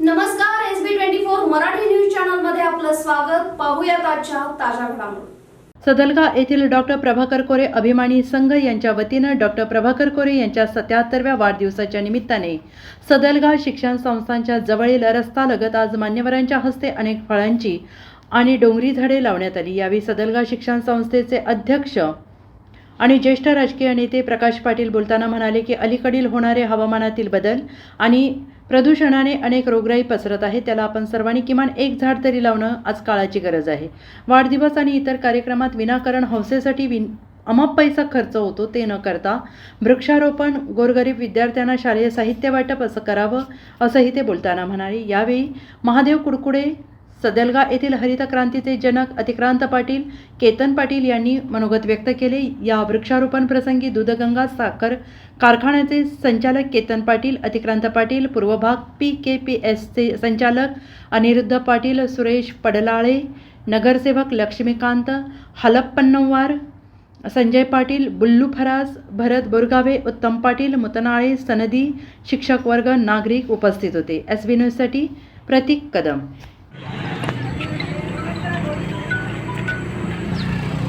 नमस्कार S B twenty four Marathi news चॅनलमध्ये आपलं स्वागत. पाहूया आजच्या ताज्या घडामोडी. सदलगा येथील डॉक्टर प्रभाकर कोरे अभिमानी संघ यांच्या वतीनं डॉक्टर प्रभाकर कोरे यांच्या सत्याहत्तरव्या वाढदिवसाच्या निमित्ताने सदलगा शिक्षण संस्थांच्या जवळील रस्ता लगत आज मान्यवरांच्या हस्ते अनेक फळांची आणि डोंगरी झाडे लावण्यात आली. यावेळी सदलगा शिक्षण संस्थेचे अध्यक्ष आणि ज्येष्ठ राजकीय नेते प्रकाश पाटील बोलताना म्हणाले की अलीकडील होणारे हवामानातील बदल आणि प्रदूषणाने अनेक रोगराई पसरत आहे त्याला आपण सर्वांनी किमान एक झाड तरी लावणं आज काळाची गरज आहे. वाढदिवस आणि इतर कार्यक्रमात विनाकारण हौसेसाठी विन अमाप पैसा खर्च होतो ते न करता वृक्षारोपण गोरगरीब विद्यार्थ्यांना शालेय साहित्य वाटप असं करावं असंही ते बोलताना म्हणाले. यावेळी महादेव कुडकुडे सदलगा येथील हरित क्रांतीचे जनक अतिक्रांत पाटील केतन पाटील यांनी मनोगत व्यक्त केले. या वृक्षारोपण प्रसंगी दूधगंगा साखर कारखान्याचे संचालक केतन पाटील अतिक्रांत पाटील पूर्व भाग पी के पी एसचे संचालक अनिरुद्ध पाटील सुरेश पडलाळे नगरसेवक लक्ष्मीकांत हलप्पन्नवार संजय पाटील बुल्लू फरास भरत बोरगावे उत्तम पाटील मुतनाळे सनदी शिक्षक वर्ग नागरिक उपस्थित होते. एस बी न्यूजसाठी प्रतीक कदम.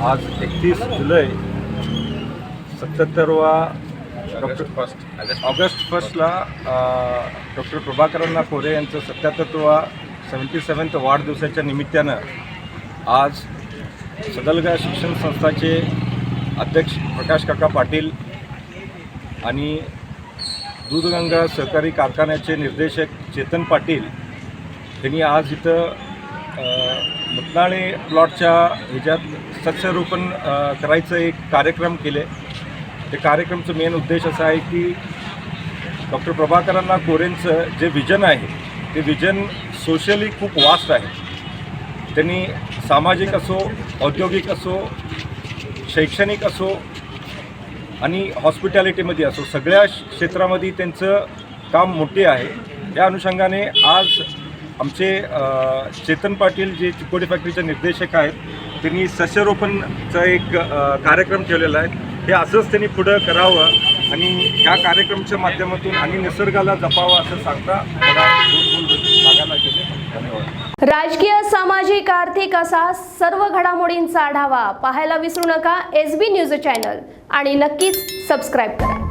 आज एकतीस जुलै सत्याहत्तरवा डॉक्टर फर्स्ट. ऑगस्ट फर्स्टला डॉक्टर प्रभाकरण्णा कोरे यांचं सत्याहत्तरवा सेवन्टी सेवन्थ वाढदिवसाच्या निमित्तानं आज सदलगा शिक्षण संस्थाचे अध्यक्ष प्रकाश काका पाटील आणि दूधगंगा सहकारी कारखान्याचे निर्देशक चेतन पाटील त्यांनी आज इथं मुतनाळे प्लॉटच्या ह्याच्यात सस्यरोपण करायचं एक कार्यक्रम केले. ते कार्यक्रमचं मेन उद्देश असा आहे की डॉक्टर प्रभाकरांना कोरेंचं जे विजन आहे ते विजन सोशली खूप वास्ट आहे. त्यांनी सामाजिक असो औद्योगिक असो शैक्षणिक असो आणि हॉस्पिटॅलिटीमध्ये असो सगळ्या क्षेत्रामध्ये त्यांचं काम मोठे आहे. या अनुषंगाने आज आमचे चेतन पाटील जे चिकोडी फॅक्टरीचे निर्देशक आहेत त्यांनी सस्यरोपणचा एक कार्यक्रम ठेवलेला आहे. हे असंच त्यांनी पुढं करावं आणि ह्या कार्यक्रमाच्या माध्यमातून आणि निसर्गाला जपावं असं सांगता सांगायला गेले. धन्यवाद. राजकीय सामाजिक आर्थिक असा सर्व घडामोडींचा आढावा पाहायला विसरू नका. एस बी न्यूज चॅनल आणि नक्कीच सबस्क्राईब करा.